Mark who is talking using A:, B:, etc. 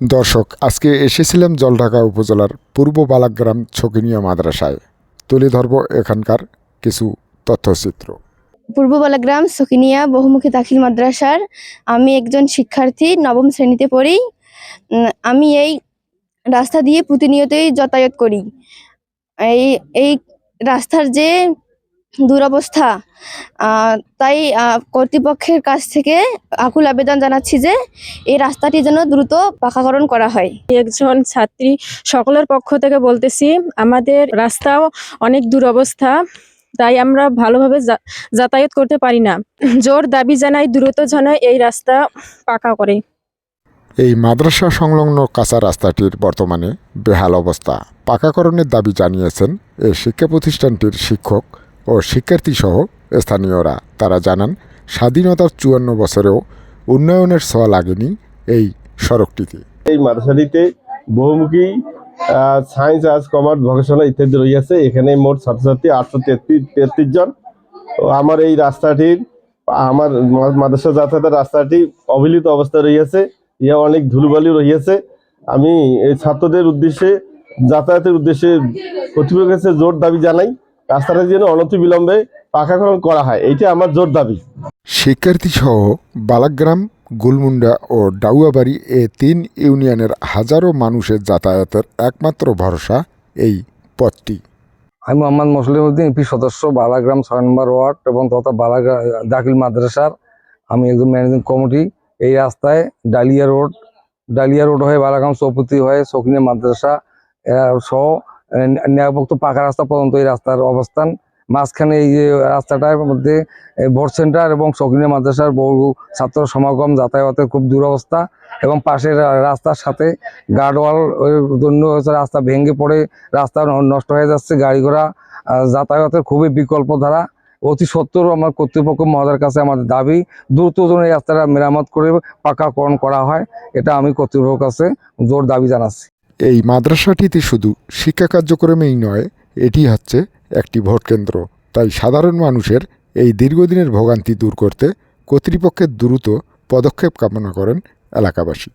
A: দর্শক, আজকে এসেছিলাম জলঢাকা উপজেলার পূর্ব বালাগ্রাম ছকিনিয়া মাদ্রাসায়। তুলে ধরব এখানকার কিছু তথ্যচিত্র।
B: পূর্ববালা গ্রাম সকিনিয়া বহুমুখী দাখিল মাদ্রাসার আমি একজন শিক্ষার্থী নবম শ্রেণীতে পড়ি। আমি এই রাস্তা দিয়ে প্রতিনিয়তই যাতায়াত করি। এই এই রাস্তার যে দুরবস্থা। তাই কর্তৃপক্ষের কাছ থেকে আকুল আবেদন জানাচ্ছি যে এই রাস্তাটি যেন দ্রুত পাকাকরণ করা হয়।
C: একজন ছাত্রী সকলের পক্ষ থেকে বলতেছি আমাদের রাস্তাও অনেক দুরবস্থা তাই আমরা ভালোভাবে যা- যাতায়াত করতে পারি না। জোর দাবি জানাই দ্রুত যেন এই রাস্তা পাকা করে।
A: এই মাদ্রাসা সংলগ্ন কাঁচা রাস্তাটির বর্তমানে বেহাল অবস্থা। পাকাকরণের দাবি জানিয়েছেন এই শিক্ষা প্রতিষ্ঠানটির শিক্ষক ও শিক্ষার্থীসহ স্থানীয়রা। তারা জানান, স্বাধীনতার চুয়ান্ন বছরেও উন্নয়নের ছোঁয়া লাগেনি এই সড়কটিতে।
D: এই মাদ্রাসাটিতে বহুমুখী সায়েন্স আর্টস কমার্স ভকেশনাল ইত্যাদি রয়েছে। এখানে মোট ছাত্রছাত্রী আটশো তেত্রিশ জন। তো আমার এই রাস্তাটির, আমার মাদ্রাসা যাতায়াতের রাস্তাটি অবিলিত অবস্থায় রয়েছে। ইহা অনেক ধুলোবালি রয়েছে। আমি এই ছাত্রদের উদ্দেশ্যে, যাতায়াতের উদ্দেশ্যে কর্তৃপক্ষের কাছে জোর দাবি জানাই। রাস্তাটা যেন অনতিবিলম্বে পাকাকরণ করা হয়। এইটা আমার জোর দাবি।
A: শিক্ষার্থীসহ বালাগ্রাম গুলমুন্ডা ও ডাউয়াবাড়ি এ তিন ইউনিয়নের হাজারো মানুষের যাতায়াতের একমাত্র ভরসা এই পথটি।
E: আমি মোহাম্মদ মুসলিম উদ্দিন ইপি সদস্য বালাগ্রাম ছয় নম্বর ওয়ার্ড এবং তথা বালাগ্রাম দাখিল মাদ্রাসার আমি একজন ম্যানেজিং কমিটি। এই রাস্তায় ডালিয়া রোড ডালিয়া রোড হয়ে বালাগ্রাম চৌপতি হয়ে সকিনে মাদ্রাসা সহ ন্যায়ভুক্ত পাকা রাস্তা পর্যন্ত এই রাস্তার অবস্থান। মাঝখানে এই যে রাস্তাটার মধ্যে ভোট সেন্টার এবং সকিনে মাদ্রাসার বহু ছাত্র সমাগম যাতায়াতের খুব দুরবস্থা এবং পাশের রাস্তার সাথে গার্ডওয়াল জন্য রাস্তা ভেঙে পড়ে, রাস্তা নষ্ট হয়ে যাচ্ছে, গাড়ি ঘোড়া যাতায়াতের খুবই বিকল্প ধারা। অতি সত্তর আমার কর্তৃপক্ষ মহোদয়ের কাছে আমাদের দাবি, দ্রুত যেন এই রাস্তাটা মেরামত করে পাকাকরণ করা হয়, এটা আমি কর্তৃপক্ষের কাছে জোর দাবি জানাচ্ছি।
A: এই মাদ্রাসাটিতে শুধু শিক্ষা কার্যক্রমেই নয়, এটি হচ্ছে একটি ভোটকেন্দ্র তাই সাধারণ মানুষের এই দীর্ঘদিনের ভোগান্তি দূর করতে কর্তৃপক্ষের দ্রুত পদক্ষেপ কামনা করেন এলাকাবাসী।